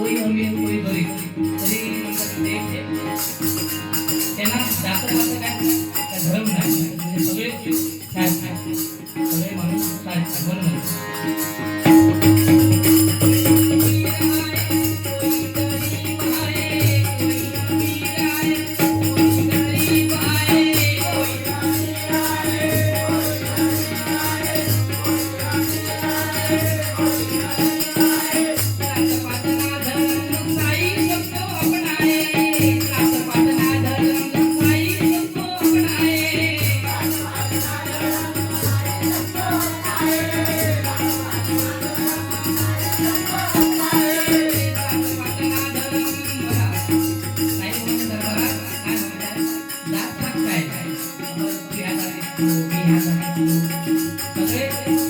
કોઈ અંગે કોઈ ભરી ફરી મતલબ દેહ છે એના દાખલ પાસે કાંઈ ધર્મ ના છે સગળે સાચ થાય સગળે માણસ સાચ ભગવાન Gracias.